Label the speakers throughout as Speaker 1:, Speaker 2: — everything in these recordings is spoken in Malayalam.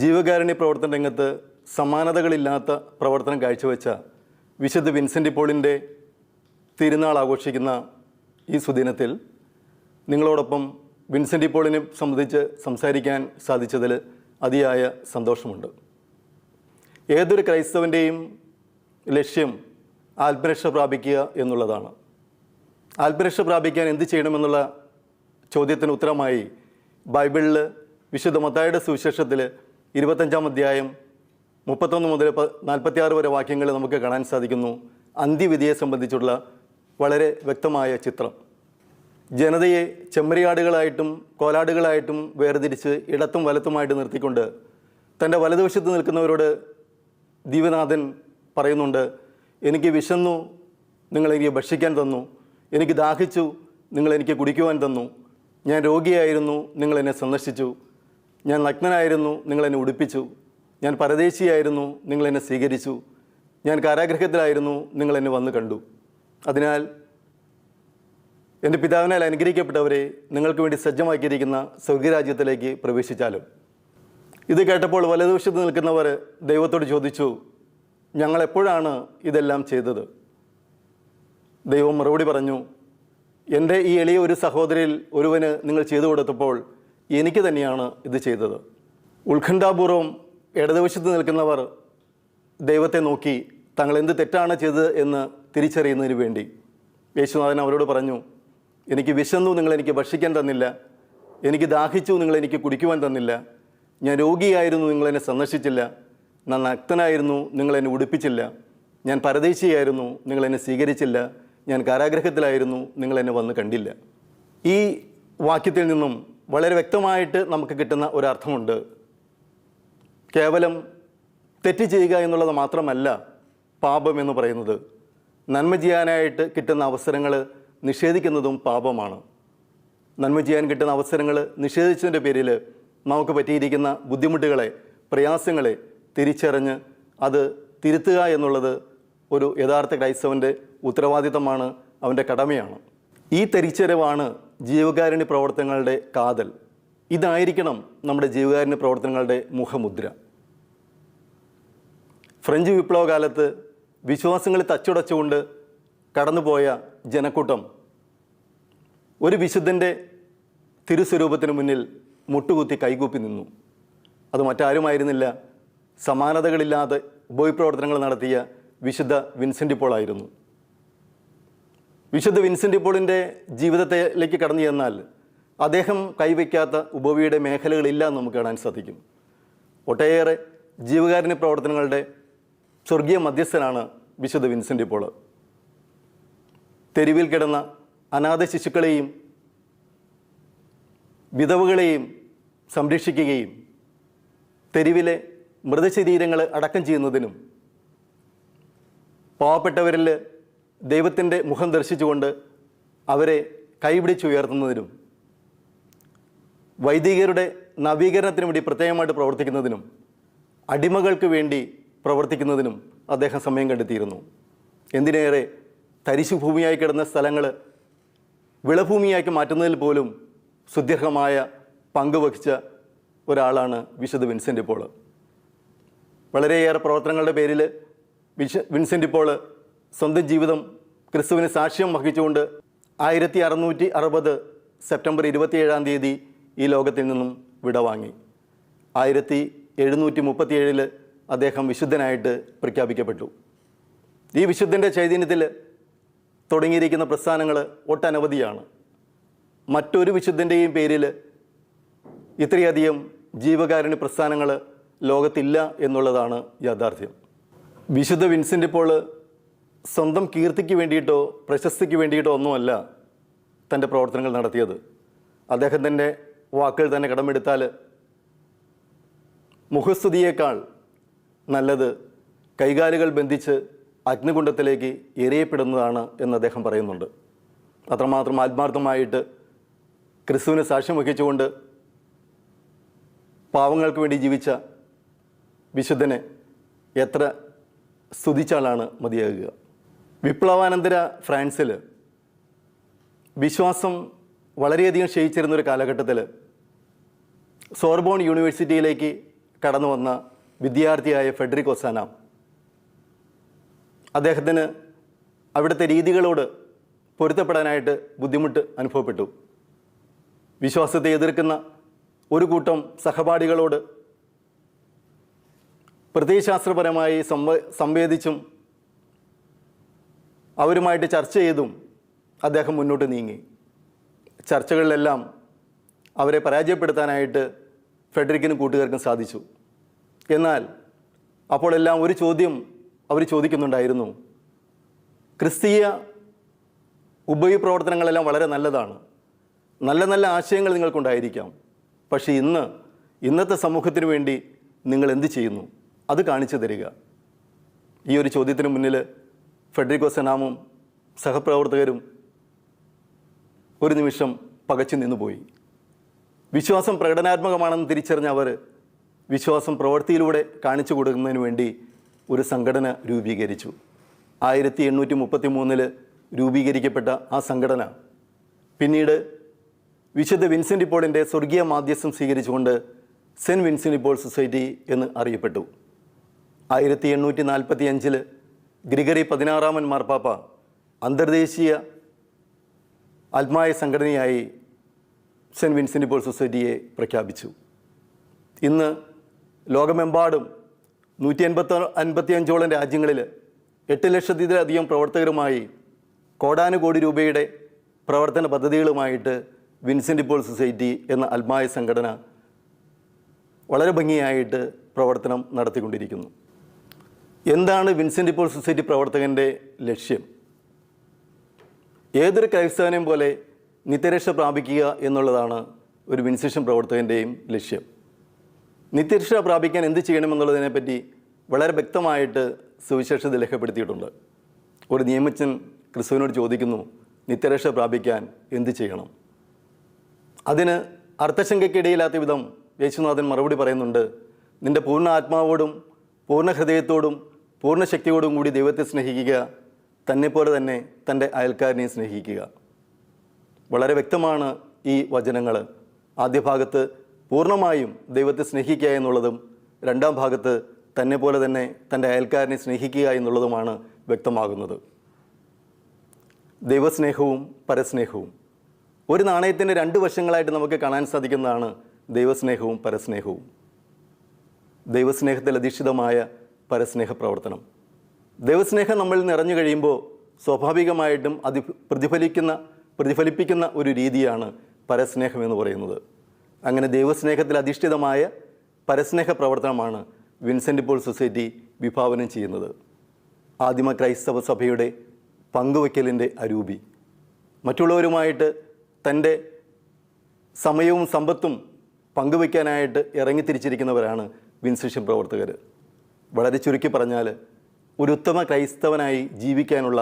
Speaker 1: ജീവകാരുണ്യ പ്രവർത്തന രംഗത്ത് സമാനതകളില്ലാത്ത പ്രവർത്തനം കാഴ്ചവെച്ച വിശുദ്ധ വിൻസെന്റ് പോളിന്റെ തിരുനാൾ ആഘോഷിക്കുന്ന ഈ സുദിനത്തിൽ നിങ്ങളോടൊപ്പം വിൻസെന്റ് പോളിനെ സംബന്ധിച്ച് സംസാരിക്കാൻ സാധിച്ചതിൽ അതിയായ സന്തോഷമുണ്ട്. ഏതൊരു ക്രൈസ്തവന്റെയും ലക്ഷ്യം ആത്മരക്ഷ പ്രാപിക്കുക എന്നുള്ളതാണ്. ആത്മരക്ഷ പ്രാപിക്കാൻ എന്ത് ചെയ്യണമെന്നുള്ള ചോദ്യത്തിന് ഉത്തരമായി ബൈബിളിൽ വിശുദ്ധ മത്തായുടെ സുവിശേഷത്തിൽ ഇരുപത്തഞ്ചാം അധ്യായം മുപ്പത്തൊന്ന് മുതൽ നാൽപ്പത്തിയാറ് വരെ വാക്യങ്ങൾ നമുക്ക് കാണാൻ സാധിക്കുന്നു. അന്ത്യവിധിയെ സംബന്ധിച്ചുള്ള വളരെ വ്യക്തമായ ചിത്രം. ജനതയെ ചെമ്മരിയാടുകളായിട്ടും കോലാടുകളായിട്ടും വേർതിരിച്ച് ഇടത്തും വലത്തുമായിട്ട് നിർത്തിക്കൊണ്ട് തന്റെ വലതുവശത്ത് നിൽക്കുന്നവരോട് ദീവനാഥൻ പറയുന്നുണ്ട് എനിക്ക് വിശന്നു നിങ്ങളെനിക്ക് ഭക്ഷിക്കാൻ തന്നു. എനിക്ക് ദാഹിച്ചു നിങ്ങളെനിക്ക് കുടിക്കുവാൻ തന്നു. ഞാൻ രോഗിയായിരുന്നു നിങ്ങളെന്നെ സന്ദർശിച്ചു. ഞാൻ നഗ്നനായിരുന്നു നിങ്ങൾ എന്നെ ഉടുപ്പിച്ചു. ഞാൻ പരദേശിയായിരുന്നു നിങ്ങൾ എന്നെ സ്വീകരിച്ചു. ഞാൻ കാരാഗ്രഹത്തിലായിരുന്നു നിങ്ങൾ എന്നെ വന്ന് കണ്ടു. അതിനാൽ എന്റെ പിതാവിനാൽ അനുഗ്രഹിക്കപ്പെട്ടവരെ നിങ്ങൾക്ക് വേണ്ടി സജ്ജമാക്കിയിരിക്കുന്ന സ്വർഗരാജ്യത്തിലേക്ക് പ്രവേശിച്ചാലും. ഇത് കേട്ടപ്പോൾ വലതുവശത്ത് നിൽക്കുന്നവർ ദൈവത്തോട് ചോദിച്ചു ഞങ്ങൾ എപ്പോഴാണ് ഇതെല്ലാം ചെയ്തത്? ദൈവം മറുപടി പറഞ്ഞു എന്റെ ഈ എളിയ ഒരു സഹോദരിൽ ഒരുവന് നിങ്ങൾ ചെയ്തു കൊടുത്തപ്പോൾ എനിക്ക് തന്നെയാണ് ഇത് ചെയ്തത്. ഉത്കണ്ഠാപൂർവം ഇടതുവശത്ത് നിൽക്കുന്നവർ ദൈവത്തെ നോക്കി തങ്ങൾ എന്ത് തെറ്റാണ് ചെയ്തത് എന്ന് തിരിച്ചറിയുന്നതിന് വേണ്ടി യേശുനാഥൻ അവരോട് പറഞ്ഞു എനിക്ക് വിശന്നു നിങ്ങൾ എനിക്ക് ഭക്ഷിക്കാൻ തന്നില്ല. എനിക്ക് ദാഹിച്ചു നിങ്ങൾ എനിക്ക് കുടിക്കുവാൻ തന്നില്ല. ഞാൻ രോഗിയായിരുന്നു നിങ്ങൾ എന്നെ സന്ദർശിച്ചില്ല. ഞാൻ നക്തനായിരുന്നു നിങ്ങൾ എന്നെ ഉടുപ്പിച്ചില്ല. ഞാൻ പരദേശിയായിരുന്നു നിങ്ങൾ എന്നെ സ്വീകരിച്ചില്ല. ഞാൻ കാരാഗ്രഹത്തിലായിരുന്നു നിങ്ങൾ എന്നെ വന്ന് കണ്ടില്ല. ഈ വാക്യത്തിൽ നിന്നും വളരെ വ്യക്തമായിട്ട് നമുക്ക് കിട്ടുന്ന ഒരർത്ഥമുണ്ട്. കേവലം തെറ്റ് ചെയ്യുക എന്നുള്ളത് മാത്രമല്ല പാപം എന്ന് പറയുന്നത്. നന്മ ചെയ്യാനായിട്ട് കിട്ടുന്ന അവസരങ്ങൾ നിഷേധിക്കുന്നതും പാപമാണ്. നന്മ ചെയ്യാൻ കിട്ടുന്ന അവസരങ്ങൾ നിഷേധിച്ചതിന്റെ പേരിൽ നമുക്ക് പറ്റിയിരിക്കുന്ന ബുദ്ധിമുട്ടുകളെ പ്രയാസങ്ങളെ തിരിച്ചറിഞ്ഞ് അത് തിരുത്തുക എന്നുള്ളത് ഒരു യഥാർത്ഥ ക്രൈസ്തവന്റെ ഉത്തരവാദിത്തമാണ് അവന്റെ കടമയാണ്. ഈ തിരിച്ചറിവാണ് ജീവകാരുണ്യ പ്രവർത്തനങ്ങളുടെ കാതൽ. ഇതായിരിക്കണം നമ്മുടെ ജീവകാരുണ്യ പ്രവർത്തനങ്ങളുടെ മുഖമുദ്ര. ഫ്രഞ്ച് വിപ്ലവകാലത്ത് വിശ്വാസങ്ങളെ തച്ചുടച്ചുകൊണ്ട് കടന്നുപോയ ജനക്കൂട്ടം ഒരു വിശുദ്ധന്റെ തിരുസ്വരൂപത്തിന് മുന്നിൽ മുട്ടുകുത്തി കൈകൂപ്പി നിന്നു. അത് മറ്റാരുമായിരുന്നില്ല. സമാനതകളില്ലാതെ ബോയ് പ്രവർത്തനങ്ങൾ നടത്തിയ വിശുദ്ധ വിൻസെന്റ് പോൾ ആയിരുന്നു. വിശുദ്ധ വിൻസെന്റ് പോളിന്റെ ജീവിതത്തിലേക്ക് കടന്നു ചെന്നാൽ അദ്ദേഹം കൈവയ്ക്കാത്ത ഉപവിയുടെ മേഖലകളില്ല എന്ന് നമുക്ക് കാണാൻ സാധിക്കും. ഒട്ടേറെ ജീവകാരുണ്യ പ്രവർത്തനങ്ങളുടെ സ്വർഗീയ മധ്യസ്ഥനാണ് വിശുദ്ധ വിൻസെന്റ് പോൾ തെരുവിൽ കിടന്ന അനാഥ ശിശുക്കളെയും വിധവകളെയും സംരക്ഷിക്കുകയും തെരുവിലെ മൃതശരീരങ്ങൾ അടക്കം ചെയ്യുന്നതിനും പാവപ്പെട്ടവരിൽ ദൈവത്തിന്റെ മുഖം ദർശിച്ചുകൊണ്ട് അവരെ കൈപിടിച്ചുയർത്തുന്നതിനും വൈദികരുടെ നവീകരണത്തിനു വേണ്ടി പ്രത്യേകമായിട്ട് പ്രവർത്തിക്കുന്നതിനും അടിമകൾക്ക് വേണ്ടി പ്രവർത്തിക്കുന്നതിനും അദ്ദേഹം സമയം കണ്ടെത്തിയിരുന്നു. എന്തിനേറെ തരിശു ഭൂമിയായി കിടന്ന സ്ഥലങ്ങൾ വിളഭൂമിയാക്കി മാറ്റുന്നതിൽ പോലും സുദീർഘമായ പങ്കുവഹിച്ച ഒരാളാണ് വിശുദ്ധ വിൻസെന്റ് പോൾ വളരെയേറെ പ്രവർത്തനങ്ങളുടെ പേരിൽ വിശ വിൻസെന്റ് പോൾ സ്വന്തം ജീവിതം ക്രിസ്തുവിന് സാക്ഷ്യം വഹിച്ചുകൊണ്ട് ആയിരത്തി അറുന്നൂറ്റി അറുപത് സെപ്റ്റംബർ ഇരുപത്തിയേഴാം തീയതി ഈ ലോകത്തിൽ നിന്നും വിടവാങ്ങി ആയിരത്തി എഴുന്നൂറ്റി മുപ്പത്തിയേഴിൽ അദ്ദേഹം വിശുദ്ധനായിട്ട് പ്രഖ്യാപിക്കപ്പെട്ടു. ഈ വിശുദ്ധന്റെ ചൈതന്യത്തിൽ തുടങ്ങിയിരിക്കുന്ന പ്രസ്ഥാനങ്ങൾ ഒട്ടനവധിയാണ്. മറ്റൊരു വിശുദ്ധന്റെയും പേരിൽ ഇത്രയധികം ജീവകാരുണ്യ പ്രസ്ഥാനങ്ങൾ ലോകത്തില്ല എന്നുള്ളതാണ് യാഥാർത്ഥ്യം. വിശുദ്ധ വിൻസെന്റ് ഇപ്പോൾ സ്വന്തം കീർത്തിക്ക് വേണ്ടിയിട്ടോ പ്രശസ്തിക്ക് വേണ്ടിയിട്ടോ ഒന്നുമല്ല തന്റെ പ്രവർത്തനങ്ങൾ നടത്തിയത്. അദ്ദേഹം അദ്ദേഹത്തിന്റെ വാക്കുകൾ തന്നെ കടമെടുത്താൽ മുഖസ്തുതിയേക്കാൾ നല്ലത് കൈകാലുകൾ ബന്ധിച്ച് അഗ്നികുണ്ഡത്തിലേക്ക് എറിയപ്പെടുന്നതാണ് എന്ന് അദ്ദേഹം പറയുന്നുണ്ട്. അത്രമാത്രം ആത്മാർത്ഥമായിട്ട് ക്രിസ്തുവിന് സാക്ഷ്യം വഹിച്ചുകൊണ്ട് പാവങ്ങൾക്ക് വേണ്ടി ജീവിച്ച വിശുദ്ധനെ എത്ര സ്തുതിച്ചാലാണ് മതിയാകുക? വിപ്ലവാനന്തര ഫ്രാൻസിൽ വിശ്വാസം വളരെയധികം ക്ഷയിച്ചിരുന്ന ഒരു കാലഘട്ടത്തിൽ സോർബോൺ യൂണിവേഴ്സിറ്റിയിലേക്ക് കടന്നു വന്ന വിദ്യാർത്ഥിയായ ഫെഡറിക് ഒസാന. അദ്ദേഹത്തിന് അവിടുത്തെ രീതികളോട് പൊരുത്തപ്പെടാനായിട്ട് ബുദ്ധിമുട്ട് അനുഭവപ്പെട്ടു. വിശ്വാസത്തെ എതിർക്കുന്ന ഒരു കൂട്ടം സഹപാഠികളോട് പ്രത്യയശാസ്ത്രപരമായി സംവേദിച്ചും അവരുമായിട്ട് ചർച്ച ചെയ്തും അദ്ദേഹം മുന്നോട്ട് നീങ്ങി. ചർച്ചകളിലെല്ലാം അവരെ പരാജയപ്പെടുത്താനായിട്ട് ഫെഡറിക്കിനും കൂട്ടുകാർക്കും സാധിച്ചു. എന്നാൽ അപ്പോഴെല്ലാം ഒരു ചോദ്യം അവർ ചോദിക്കുന്നുണ്ടായിരുന്നു. ക്രിസ്തീയ ഉപയോഗപ്രവർത്തനങ്ങളെല്ലാം വളരെ നല്ലതാണ്. നല്ല നല്ല ആശയങ്ങൾ നിങ്ങൾക്കുണ്ടായിരിക്കാം. പക്ഷേ ഇന്ന് ഇന്നത്തെ സമൂഹത്തിന് വേണ്ടി നിങ്ങൾ എന്ത് ചെയ്യുന്നു? അത് കാണിച്ചു തരിക. ഈ ഒരു ചോദ്യത്തിന് മുന്നിൽ ഫെഡറിക്കോ സെനാമും സഹപ്രവർത്തകരും ഒരു നിമിഷം പകച്ചു നിന്നുപോയി. വിശ്വാസം പ്രകടനാത്മകമാണെന്ന് തിരിച്ചറിഞ്ഞ അവർ വിശ്വാസം പ്രവൃത്തിയിലൂടെ കാണിച്ചു കൊടുക്കുന്നതിന് വേണ്ടി ഒരു സംഘടന രൂപീകരിച്ചു. ആയിരത്തി എണ്ണൂറ്റി മുപ്പത്തി മൂന്നിൽ രൂപീകരിക്കപ്പെട്ട ആ സംഘടന പിന്നീട് വിശുദ്ധ വിൻസെന്റ് പോളിന്റെ സ്വർഗീയ മാധ്യസ്ഥം സ്വീകരിച്ചുകൊണ്ട് സെന്റ് വിൻസെന്റ് പോൾ സൊസൈറ്റി എന്ന് അറിയപ്പെട്ടു. ആയിരത്തി എണ്ണൂറ്റി നാൽപ്പത്തി അഞ്ചിൽ ഗ്രിഗറി പതിനാറാമൻ മാർപ്പാപ്പ അന്തർദേശീയ ആത്മായ സംഘടനയായി സെന്റ് വിൻസെന്റ് പോൾ സൊസൈറ്റിയെ പ്രഖ്യാപിച്ചു. ഇന്ന് ലോകമെമ്പാടും നൂറ്റി അൻപത്തി അൻപത്തി അഞ്ചോളം രാജ്യങ്ങളിൽ എട്ട് ലക്ഷത്തിലധികം പ്രവർത്തകരുമായി കോടാനുകോടി രൂപയുടെ പ്രവർത്തന പദ്ധതികളുമായിട്ട് വിൻസെന്റ് പോൾ സൊസൈറ്റി എന്ന ആത്മായ സംഘടന വളരെ ഭംഗിയായിട്ട് പ്രവർത്തനം നടത്തിക്കൊണ്ടിരിക്കുന്നു. എന്താണ് വിൻസെന്റ് പോൾ സൊസൈറ്റി പ്രവർത്തകന്റെ ലക്ഷ്യം? ഏതൊരു ക്രൈസ്തവനെയും പോലെ നിത്യരക്ഷ പ്രാപിക്കുക എന്നുള്ളതാണ് ഒരു വിൻസെഷൻ പ്രവർത്തകന്റെയും ലക്ഷ്യം. നിത്യരക്ഷ പ്രാപിക്കാൻ എന്ത് ചെയ്യണമെന്നുള്ളതിനെപ്പറ്റി വളരെ വ്യക്തമായിട്ട് സുവിശേഷത രേഖപ്പെടുത്തിയിട്ടുണ്ട് ഒരു നിയമച്ചൻ ക്രിസ്തുവിനോട് ചോദിക്കുന്നു നിത്യരക്ഷ പ്രാപിക്കാൻ എന്ത് ചെയ്യണം? അതിന് അർത്ഥശങ്കയ്ക്കിടയില്ലാത്ത വിധം യേശുനാഥൻ മറുപടി പറയുന്നുണ്ട് നിന്റെ പൂർണ ആത്മാവോടും പൂർണ ഹൃദയത്തോടും പൂർണ ശക്തിയോടും കൂടി ദൈവത്തെ സ്നേഹിക്കുക തന്നെപ്പോലെ തന്നെ തന്റെ അയൽക്കാരനെ സ്നേഹിക്കുക. വളരെ വ്യക്തമാണ് ഈ വചനങ്ങൾ. ആദ്യ ഭാഗത്ത് പൂർണമായും ദൈവത്തെ സ്നേഹിക്കുക എന്നുള്ളതും രണ്ടാം ഭാഗത്ത് തന്നെ പോലെ തന്നെ തന്റെ അയൽക്കാരനെ സ്നേഹിക്കുക എന്നുള്ളതുമാണ് വ്യക്തമാകുന്നത്. ദൈവസ്നേഹവും പരസ്നേഹവും. ഒരു നാണയത്തിന്റെ രണ്ട് വശങ്ങളായിട്ട് നമുക്ക് കാണാൻ സാധിക്കുന്നതാണ് ദൈവസ്നേഹവും പരസ്നേഹവും. ദൈവസ്നേഹത്തിൽ അധിഷ്ഠിതമായ പരസ്നേഹ പ്രവർത്തനം ദൈവസ്നേഹം നമ്മൾ നിറഞ്ഞു കഴിയുമ്പോൾ സ്വാഭാവികമായിട്ടും അത് പ്രതിഫലിക്കുന്ന പ്രതിഫലിപ്പിക്കുന്ന ഒരു രീതിയാണ് പരസ്നേഹം എന്ന് പറയുന്നത്. അങ്ങനെ ദൈവസ്നേഹത്തിൽ അധിഷ്ഠിതമായ പരസ്നേഹ പ്രവർത്തനമാണ് വിൻസെന്റ് പോൾ സൊസൈറ്റി വിഭാവനം ചെയ്യുന്നത്. ആദിമ ക്രൈസ്തവ സഭയുടെ പങ്കുവയ്ക്കലിന്റെ അരൂപി. മറ്റുള്ളവരുമായിട്ട് തന്റെ സമയവും സമ്പത്തും പങ്കുവയ്ക്കാനായിട്ട് ഇറങ്ങിത്തിരിച്ചിരിക്കുന്നവരാണ് വിൻസെഷൻ പ്രവർത്തകർ. വളരെ ചുരുക്കി പറഞ്ഞാൽ ഒരു ഉത്തമ ക്രൈസ്തവനായി ജീവിക്കാനുള്ള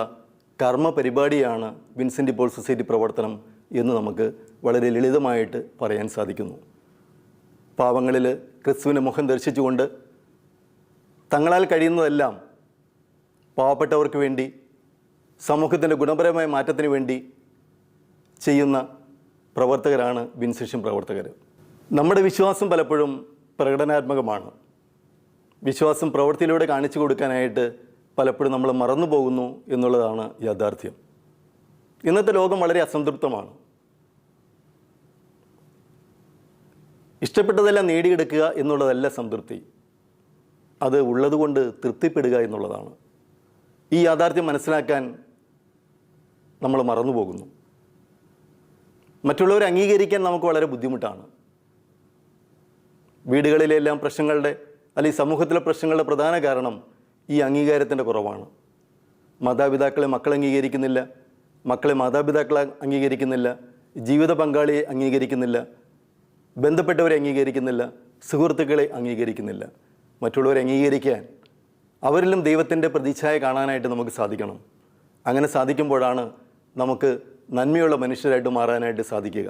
Speaker 1: കർമ്മ പരിപാടിയാണ് വിൻസെന്റ് പോൾ സൊസൈറ്റി പ്രവർത്തനം എന്ന് നമുക്ക് വളരെ ലളിതമായിട്ട് പറയാൻ സാധിക്കുന്നു. പാവങ്ങളിൽ ക്രിസ്തുവിന്റെ മുഖം ദർശിച്ചുകൊണ്ട് തങ്ങളാൽ കഴിയുന്നതെല്ലാം പാവപ്പെട്ടവർക്ക് വേണ്ടി സമൂഹത്തിന്റെ ഗുണപരമായ മാറ്റത്തിന് വേണ്ടി ചെയ്യുന്ന പ്രവർത്തകരാണ് വിൻസെഷൻ പ്രവർത്തകർ. നമ്മുടെ വിശ്വാസം പലപ്പോഴും പ്രകടനാത്മകമാണ്. വിശ്വാസം പ്രവൃത്തിയിലൂടെ കാണിച്ചു കൊടുക്കാനായിട്ട് പലപ്പോഴും നമ്മൾ മറന്നു പോകുന്നു എന്നുള്ളതാണ് യാഥാർത്ഥ്യം. ഇന്നത്തെ ലോകം വളരെ അസംതൃപ്തമാണ്. ഇഷ്ടപ്പെട്ടതെല്ലാം നേടിയെടുക്കുക എന്നുള്ളതല്ല സംതൃപ്തി. അത് ഉള്ളതുകൊണ്ട് തൃപ്തിപ്പെടുക എന്നുള്ളതാണ്. ഈ യാഥാർത്ഥ്യം മനസ്സിലാക്കാൻ നമ്മൾ മറന്നു പോകുന്നു. മറ്റുള്ളവരെ അംഗീകരിക്കാൻ നമുക്ക് വളരെ ബുദ്ധിമുട്ടാണ്. വീടുകളിലെല്ലാം പ്രശ്നങ്ങളുടെ അല്ലെങ്കിൽ സമൂഹത്തിലെ പ്രശ്നങ്ങളുടെ പ്രധാന കാരണം ഈ അംഗീകാരത്തിന്റെ കുറവാണ്. മാതാപിതാക്കളെ മക്കൾ അംഗീകരിക്കുന്നില്ല മക്കളെ മാതാപിതാക്കളെ അംഗീകരിക്കുന്നില്ല ജീവിത പങ്കാളിയെ അംഗീകരിക്കുന്നില്ല ബന്ധപ്പെട്ടവരെ അംഗീകരിക്കുന്നില്ല സുഹൃത്തുക്കളെ അംഗീകരിക്കുന്നില്ല. മറ്റുള്ളവരെ അംഗീകരിക്കാൻ അവരിലും ദൈവത്തിന്റെ പ്രതിച്ഛായ കാണാനായിട്ട് നമുക്ക് സാധിക്കണം. അങ്ങനെ സാധിക്കുമ്പോഴാണ് നമുക്ക് നന്മയുള്ള മനുഷ്യരായിട്ട് മാറാനായിട്ട് സാധിക്കുക.